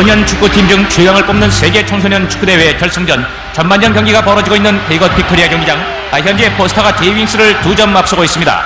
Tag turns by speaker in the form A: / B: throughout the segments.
A: 소년 축구팀 중 최강을 뽑는 세계 청소년 축구대회 결승전 전반전 경기가 벌어지고 있는 베이거 빅토리아 경기장 아, 현재 포스타가 제이윙스를 두 점 앞서고 있습니다.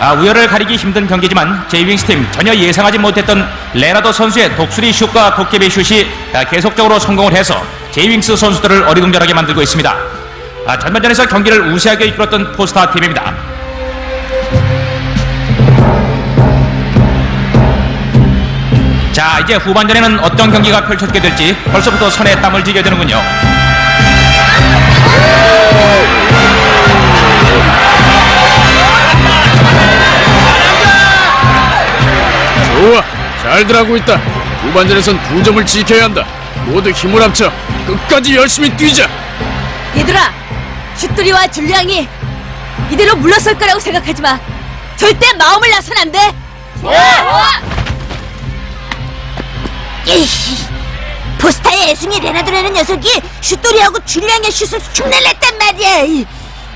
A: 아, 우열을 가리기 힘든 경기지만 제이윙스 팀 전혀 예상하지 못했던 레나도 선수의 독수리 슛과 도깨비 슛이 아, 계속적으로 성공을 해서 제이윙스 선수들을 어리둥절하게 만들고 있습니다. 아, 전반전에서 경기를 우세하게 이끌었던 포스타 팀입니다. 자 이제 후반전에는 어떤 경기가 펼쳐지게 될지 벌써부터 손에 땀을 쥐게 되는군요.
B: 좋아, 잘들 하고 있다. 후반전에선 두 점을 지켜야 한다. 모두 힘을 합쳐 끝까지 열심히 뛰자.
C: 얘들아, 슛돌이와 줄리앙이 이대로 물러설 거라고 생각하지 마. 절대 마음을 놔선 안 돼. 에이씨, 포스타의 애승이 레나드라는 녀석이 슛돌이하고 줄리앙의 슛을 흉내를 냈단 말이야. 이.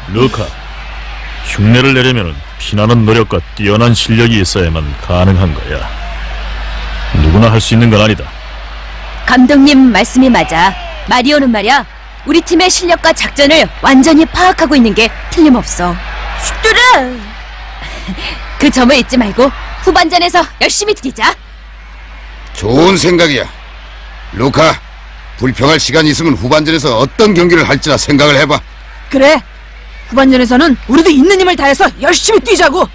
D: 루카, 흉내를 내려면 피나는 노력과 뛰어난 실력이 있어야만 가능한 거야. 누구나 할 수 있는 건 아니다.
C: 감독님 말씀이 맞아. 마리오는 말이야. 우리 팀의 실력과 작전을 완전히 파악하고 있는 게 틀림없어. 슛돌아! 그 점을 잊지 말고 후반전에서 열심히 뛰자.
E: 좋은 생각이야. 루카, 불평할 시간이 있으면 후반전에서 어떤 경기를 할지나 생각을 해봐.
F: 그래. 후반전에서는 우리도 있는 힘을 다해서 열심히 뛰자고.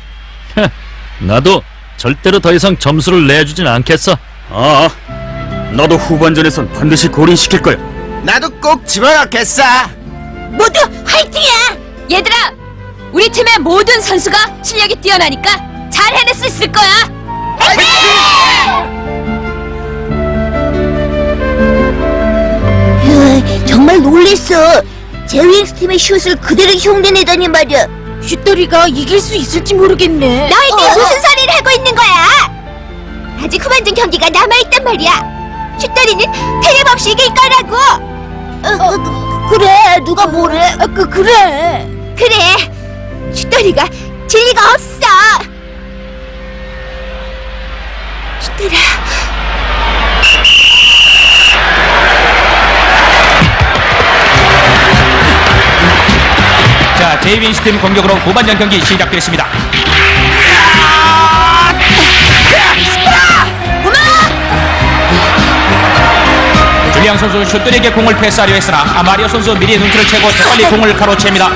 D: 나도 절대로 더 이상 점수를 내주진 않겠어.
B: 아, 나도 후반전에선 반드시 골인시킬 거야.
G: 나도 꼭 집어넣겠어.
C: 모두 화이팅이야! 얘들아, 우리 팀의 모든 선수가 실력이 뛰어나니까 잘 해낼 수 있을 거야.
H: 정말 놀랬어. 제윙스 팀의 슛을 그대로 흉내내다니 말이야.
C: 슛돌이가 이길 수 있을지 모르겠네.
H: 너희들 무슨 소리를 하고 있는 거야? 아직 후반전 경기가 남아있단 말이야. 슛돌이는 틀림없이 이길 거라고. 어, 그, 래 누가 뭐래?
C: 그 그래.
H: 그래. 슛돌이가 진리가 없어. 슛돌아.
A: 자 제이윙스 팀 공격으로 후반전 경기 시작되겠습니다. 줄리앙 선수 슛들에게 공을 패스하려 했으나 아, 마리오 선수 미리 눈치를 채고 빨리 공을 가로채입니다.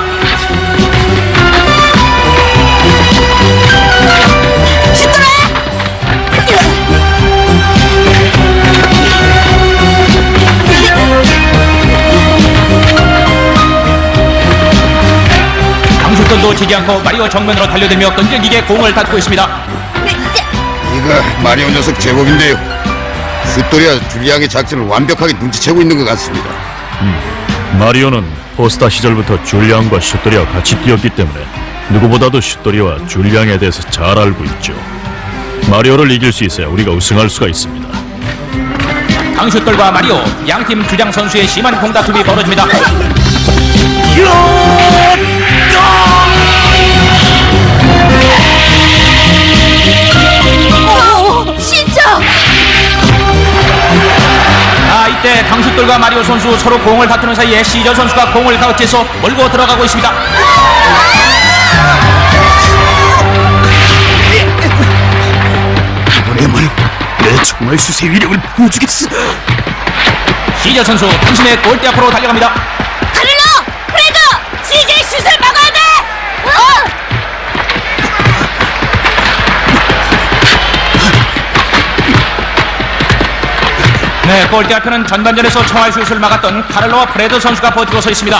A: 강슛들도 지지 않고 마리오 정면으로 달려들며 끈질기게 공을 닫고 있습니다.
E: 이거 마리오 녀석 제법인데요. 슛돌이와 줄리앙의 작전을 완벽하게 눈치채고 있는 것 같습니다.
D: 마리오는 포스타 시절부터 줄리앙과 슛돌이와 같이 뛰었기 때문에 누구보다도 슛돌이와 줄리앙에 대해서 잘 알고 있죠. 마리오를 이길 수 있어야 우리가 우승할 수가 있습니다.
A: 강슛들과 마리오 양팀 주장 선수의 심한 공다툼이 벌어집니다. 때 강슛들과 마리오 선수 서로 공을 다투는 사이에 시저 선수가 공을 가로채서 몰고 들어가고 있습니다.
B: 이번에만 내 정말 수세 위력을 보여주겠어.
A: 시저 선수 당신의 골대 앞으로 달려갑니다.
C: 카를로, 프레드, CJ 슛을 막아야 돼. 어!
A: 네, 골대 앞에는 전반전에서 청할 슛을 막았던 카를로와 프레드 선수가 버티고 서 있습니다.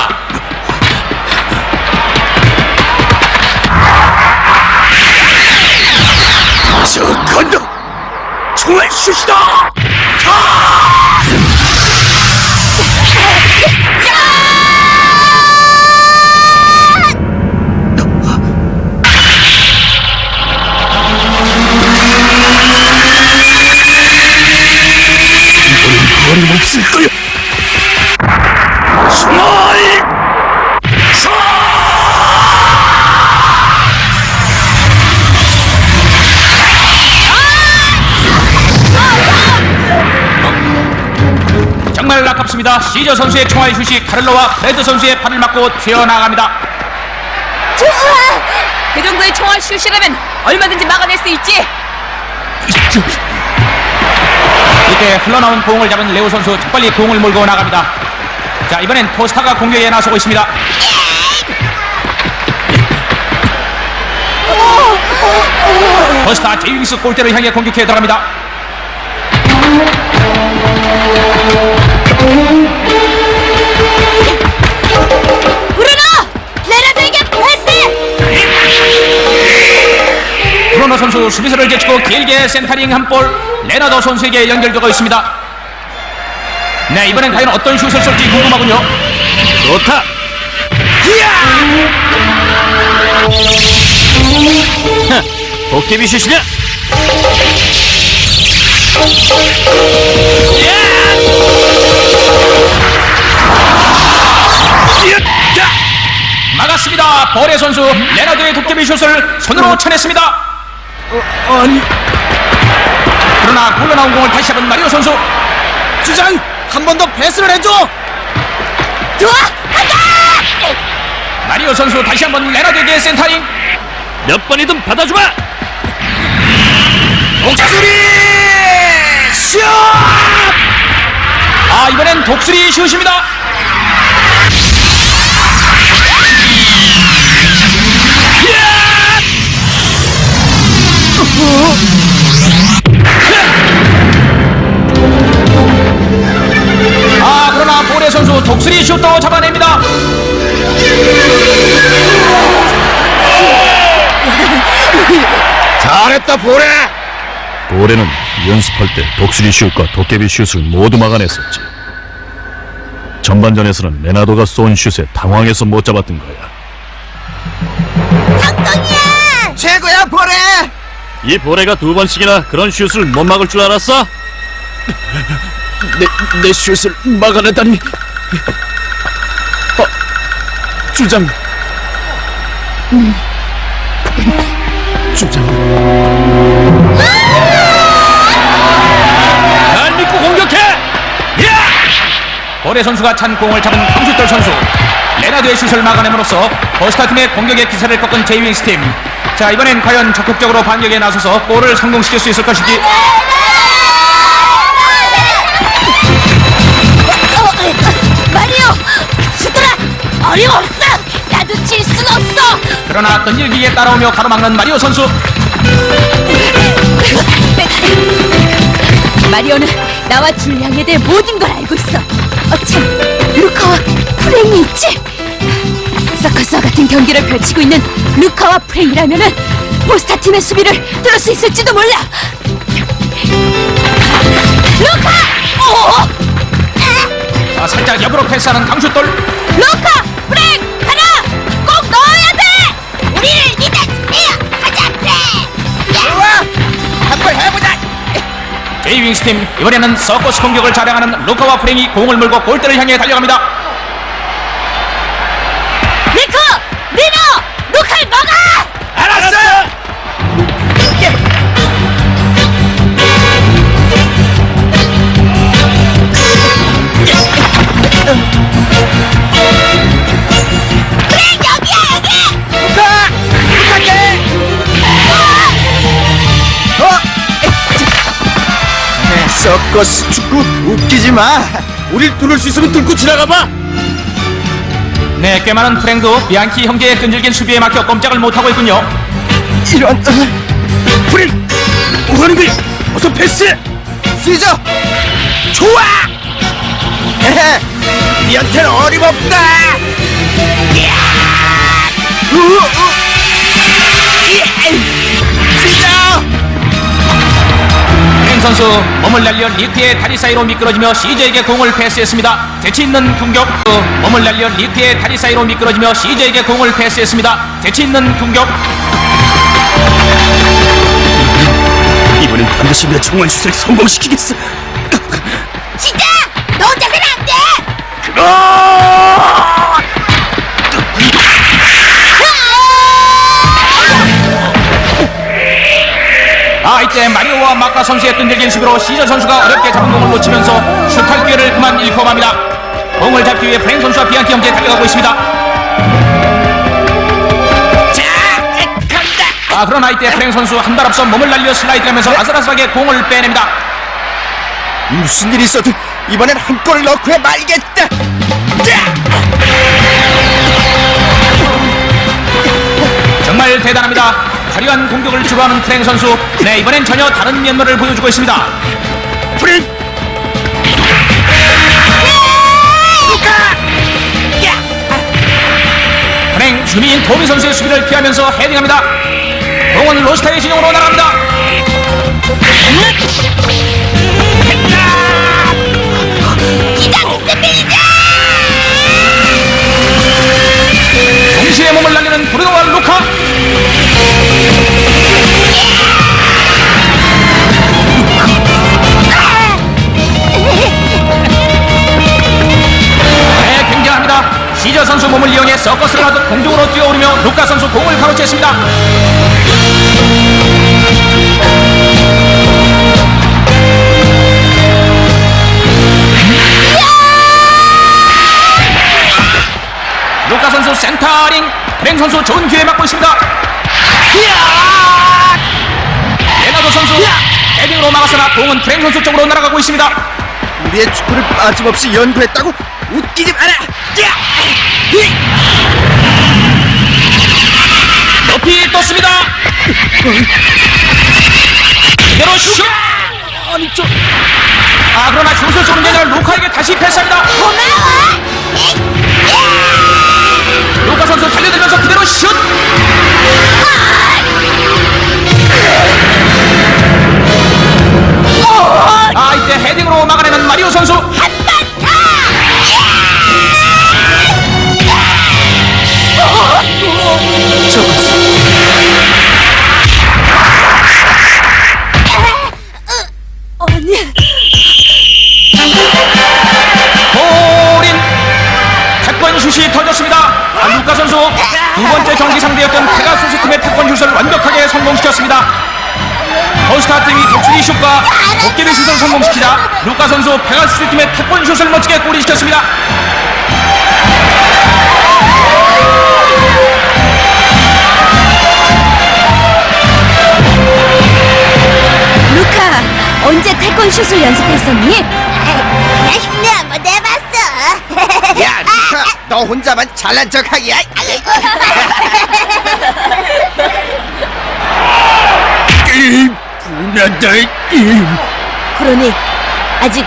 B: 저 간다. 총알 슛이다. 이 번엔 어림없을 거야. 총알.
A: 막았습니다. 시저 선수의 총알 슛이 카를로와 프레드 선수의 팔을 맞고 튀어나갑니다.
C: 그 정도의 총알 슛이라면 얼마든지 막아낼 수 있지.
A: 이때 흘러나온 공을 잡은 레오 선수 재빨리 공을 몰고 나갑니다. 자 이번엔 포스타가 공격에 나서고 있습니다. 포스타 제이윙스 골대를 향해 공격해 들어갑니다. 브로너 선수 수비수를 제치고 길게 센터링 한 볼 레나더 선수에게 연결되고 있습니다. 네 이번엔 과연 어떤 슛을 쏠지 궁금하군요.
B: 좋다.
D: 도깨비 슛이냐?
A: 막았습니다. 버레 선수 레나드의 도깨비 슛을 손으로 쳐냈습니다.
B: 아니
A: 그러나 굴러나온 공을 다시 잡은 마리오 선수
B: 주장 한 번 더 패스를 해줘.
H: 좋아! 가자!
A: 마리오 선수 다시 한번 레나드에게 센터링
D: 몇 번이든 받아주마.
B: 목소리 슛!
A: 아 이번엔 독수리 슛입니다. 아 그러나 보레 선수 독수리 슛도 잡아냅니다.
E: 잘했다 보래.
D: 올해는 연습할 때 독수리 슛과 도깨비 슛을 모두 막아냈었지. 전반전에서는 레나도가 쏜 슛에 당황해서 못 잡았던 거야.
G: 최고야 보래
D: 이 보레가 두 번씩이나 그런 슛을 못 막을 줄 알았어?
B: 내, 내 슛을 막아내다니. 어, 주장. 주장.
A: 날 믿고 공격해! 야! 보레 선수가 찬 공을 잡은 강슛돌 선수 레나드의 슛을 막아냄으로써 버스타 팀의 공격의 기세를 꺾은 제이윙스 팀. 자 이번엔 과연 적극적으로 반격에 나서서 골을 성공시킬 수 있을 것인지
H: 마리오! 수들아! 어림없어! 나도 질 순 없어!
A: 그러나 던질기에 따라오며 가로막는 마리오 선수
C: 마리오는 나와 줄리앙에 대해 모든 걸 알고 있어. 어참, 루카와 프랭이 있지? 서커스와 같은 경기를 펼치고 있는 루카와 프랭이라면은 포스타 팀의 수비를 뚫을 수 있을지도 몰라. 루카! 오!
A: 자, 살짝 옆으로 패스하는 강슛돌
H: 루카! 프랭! 하나! 꼭 넣어야 돼! 우리를 믿어주세요! 가자, 프랭!
G: 좋아 한번 해보자
A: 제이윙스 팀 이번에는 서커스 공격을 자랑하는 루카와 프랭이 공을 물고 골대를 향해 달려갑니다
G: 서커스 축구 웃기지 마. 우릴 뚫을 수 있으면 뚫고 지나가 봐.
A: 네 꽤 많은 프랭도 비앙키 형제의 끈질긴 수비에 막혀 꼼짝을 못하고 있군요.
G: 이런 프링 뭐하는 거야 어서 패스 시저 좋아. 헤헤 니한테는 어림없다. 이야. 우, 우. 예. 시저
A: 선수 몸을 날려 리크의 다리 사이로 미끄러지며 시저에게 공을 패스했습니다 재치 있는 공격 어, 몸을 날려 리크의 다리 사이로 미끄러지며 시저에게 공을 패스했습니다 재치 있는 공격
B: 이번엔 반드시 내 총알 슛을 성공시키겠어.
H: 진짜! 너 혼자서는 안 돼!
A: 아이 때 마리오와 마카 선수의 끈질긴 수비로 시저 선수가 어렵게 잡은 공을 놓치면서 슛할 기회를 그만 잃고 맙니다 공을 잡기 위해 프랭 선수와 비앙키 형제 달려가고 있습니다. 아 그러나 이때 프랭 선수 한 발 앞서 몸을 날려 슬라이드하면서 아슬아슬하게 공을 빼냅니다.
G: 무슨 일이 있어도 이번엔 한골 넣고야 말겠다.
A: 정말 대단합니다. 화려한 공격을 주도하는 프랭 선수. 네 이번엔 전혀 다른 면모를 보여주고 있습니다.
G: 프랭
A: 프랭 주민 도미 선수의 수비를 피하면서 헤딩합니다. 공은 로스타의 진영으로 날아갑니다. 동시에 몸을 날리는 브루노와 루카. 있습니다.
G: 우리의 축구를 빠짐없이 연구했다고 웃기지 마라.
A: 높이 떴습니다. 그대로 슛! 아니 저... 아 그러나 슛을 쏘는 게 아니라 루카에게 다시 패스합니다. 루카 선수 달려들면서 그대로 슛! 헤딩으로 막아내는 마리오 선수.
C: 언니.
A: 골인 태권 슛이 터졌습니다. 아, 루카 선수 두 번째 경기 상대였던 페가수스 팀의 태권 슛을 완벽하게 성공시켰습니다. Hol스타 팀이 독수리 슛과 도깨비 슛을 성공시키자 루카 선수 페가수스 팀의 태권 슛을 멋지게 골인시켰습니다.
C: 루카, 언제 태권 슛을 연습했었니?
H: 내 한번 해봤어.
G: 야, 루카, 너 혼자만 잘난 척하기야.
B: 분하다.
C: 그러니 아직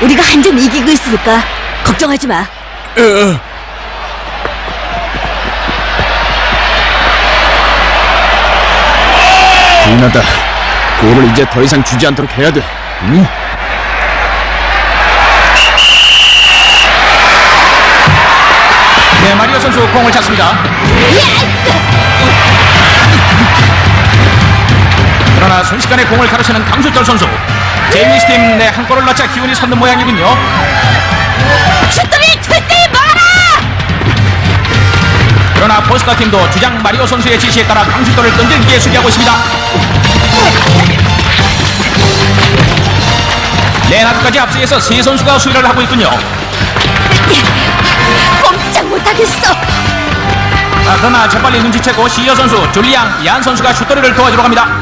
C: 우리가 한 점 이기고 있으니까 걱정하지 마.
B: 분하다. 골을 이제 더 이상 주지 않도록 해야 돼. 응?
A: 네, 마리오 선수 공을 찾습니다. 그러나 순식간에 공을 가로채는 강수철 선수. 제이미스 팀 네, 한 골을 넣자 기운이 솟는 모양이군요.
C: 슛돌이 절대 말아!
A: 그러나 포스타 팀도 주장 마리오 선수의 지시에 따라 강수철을 던질기에 수비하고 있습니다. 레나드까지 앞서에서 세 선수가 수비를 하고 있군요.
C: 꼼짝 못하겠어.
A: 아, 그러나 재빨리 눈치채고 시어 선수, 줄리앙, 얀 선수가 슛돌이를 도와주러 갑니다.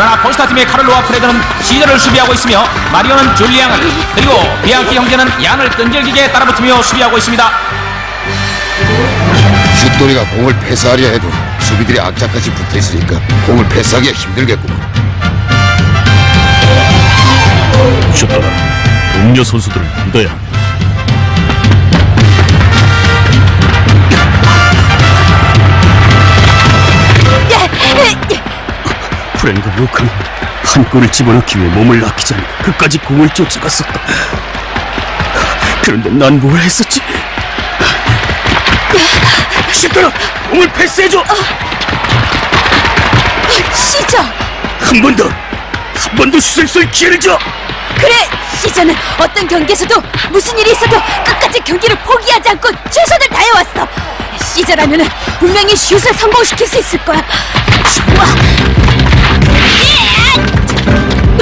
A: 그러나 포스타 팀의 카를로와 프레드는 시저를 수비하고 있으며 마리오는 줄리앙을 그리고 비앙키 형제는 얀을 끈질기게 따라붙으며 수비하고 있습니다.
E: 슛돌이가 공을 패스하려 해도 수비들이 악착같이 붙어 있으니까 공을 패스하기가 힘들겠구만.
D: 슛더라. 동료 선수들을 믿어야 한다.
B: 프랭과 루카는 한 골을 집어넣기 위해 몸을 아끼지 않고 끝까지 공을 쫓아갔었다. 그런데 난 뭘 했었지? 슛더라! 공을 패스해줘!
C: 시저.
B: 한 번 더! 한 번더 슛을 쏠 기회를 줘!
C: 그래, 시저는 어떤 경기에서도 무슨 일이 있어도 끝까지 경기를 포기하지 않고 다해왔어. 이제라면 분명히 슛을 성공시킬 수 있을 거야. 좋아.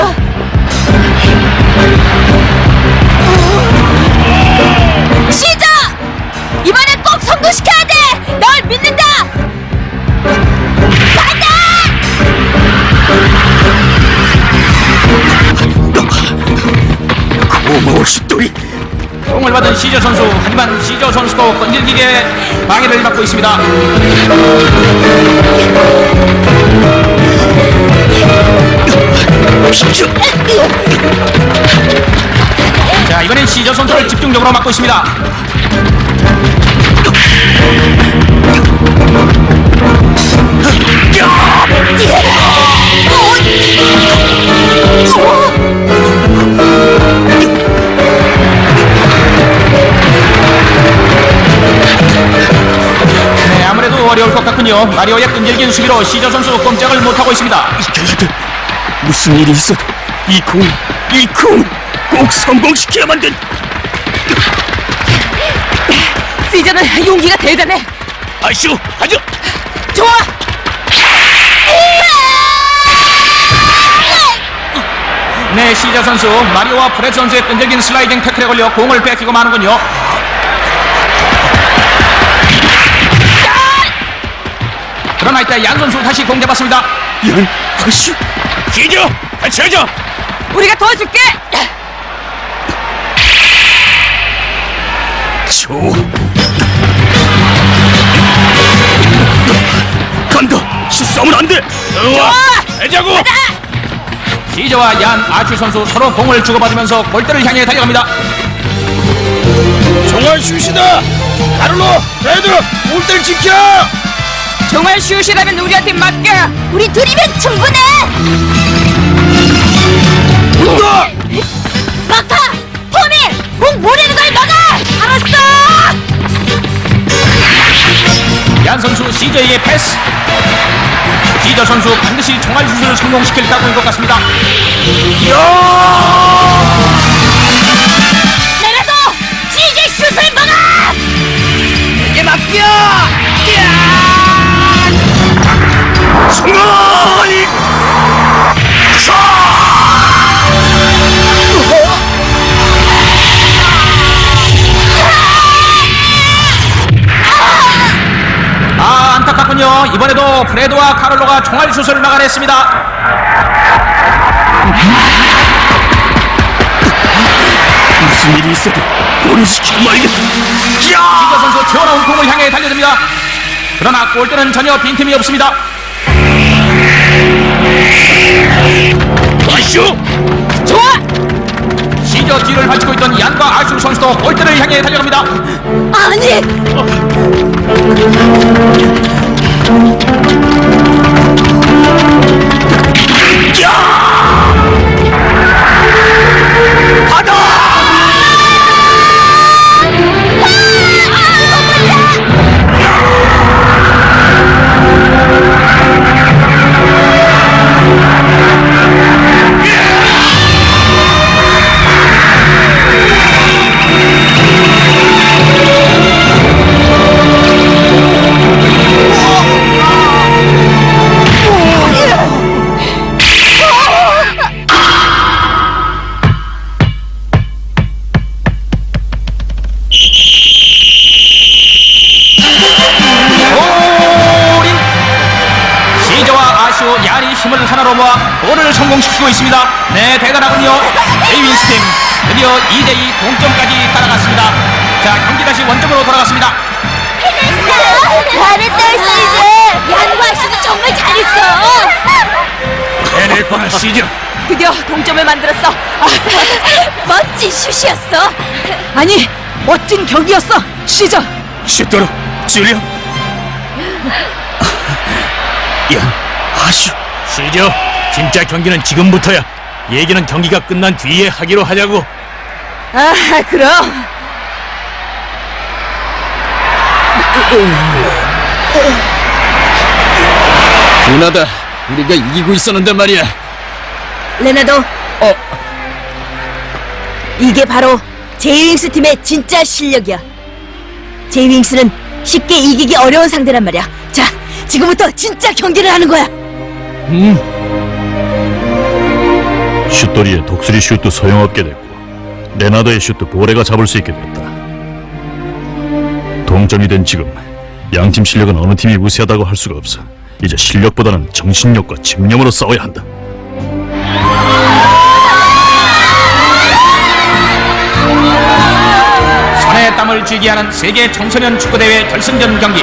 C: 어. 시작! 이번엔 꼭
G: 성공시켜야 돼!
A: 공을 받은 시저 선수 하지만 시저 선수도 건질기게 방해를 받고 있습니다. 자 이번엔 시저 선수를 집중적으로 막고 있습니다. 어려울 것 같군요. 마리오의 끈질긴 수비로 시저 선수 꼼짝을 못하고 있습니다.
B: 이겨야 돼 무슨 일이 있어도 이 공 이 공 꼭 성공시켜야만 돼
C: 시저는 용기가 대단해!
B: 아슈 가자
C: 좋아!
A: 네, 시저 선수 마리오와 프레드 선수의 끈질긴 슬라이딩 태클에 걸려 공을 뺏기고 마는군요. 그러나 이때 얀 선수 다시 공 잡았습니다.
B: 연 아슈 기저 같이 하자
C: 우리가 도와줄게!
B: 좋아 간다. 슛싸움은 안돼. 좋아. 해자고.
A: 시저와 얀 아슈 선수 서로 공을 주고받으면서 골대를 향해 달려갑니다.
B: 정말 슛이다. 가를로 레드 골대를 지켜
C: 정말 슛이라면 우리한테 맡겨!
H: 우리 둘이면 충분해.
B: 온다
H: 막타, 토미, 공 보내는 걸 막아. 알았어.
A: 얀 선수 시저에게 패스. 시저 선수 반드시 총알 슛을 성공시킬 각오인 것 같습니다.
H: 내려도 CJ 슛을 막아.
B: 이게 맡겨
A: 프레드와 카를로가 총알 슛을 막아냈습니다.
B: 무슨 일이 있어도 골을 시키고 말겠다
A: 시저 선수 튀어나온 공을 향해 달려듭니다. 그러나 골대는 전혀 빈틈이 없습니다.
B: 아슈
C: 좋아!
A: 시저 뒤를 받치고 있던 얀과 아슈 선수도 골대를 향해 달려갑니다.
C: 아니!
A: 골 성공시키고 있습니다. 네, 대단하군요. 데이윈스 팀 드디어 2대2 동점까지 따라갔습니다. 자, 경기 다시 원점으로 돌아갔습니다.
H: 잘했다, CJ. 양과 씨도 정말 잘했어.
B: 해낼 거나 시저
C: 드디어 동점을 만들었어!
H: 멋진 슛이었어.
F: 아니, 멋진 경기였어. 시저.
B: 슛도로 줄려 연 아슈 시저 진짜 경기는 지금부터야 얘기는 경기가 끝난 뒤에 하기로 하자고
C: 아, 그럼.
B: 분하다 우리가 이기고 있었는데 말이야
C: 레나도. 어. 이게 바로 제이윙스 팀의 진짜 실력이야. 제이윙스는 쉽게 이기기 어려운 상대란 말이야. 자, 지금부터 진짜 경기를 하는 거야.
D: 슛돌이의 독수리 슛도 소용없게 됐고 레나더의 슛도 보레가 잡을 수 있게 됐다. 동점이 된 지금 양팀 실력은 어느 팀이 우세하다고 할 수가 없어. 이제 실력보다는 정신력과 집념으로 싸워야 한다.
A: 손에 땀을 쥐게 하는 세계 청소년 축구대회 결승전 경기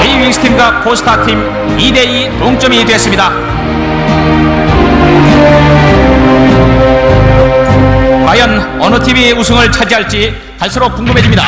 A: 제이윙스 팀과 포스타 팀 2대2 동점이 됐습니다 과연 어느 팀이 우승을 차지할지 갈수록 궁금해집니다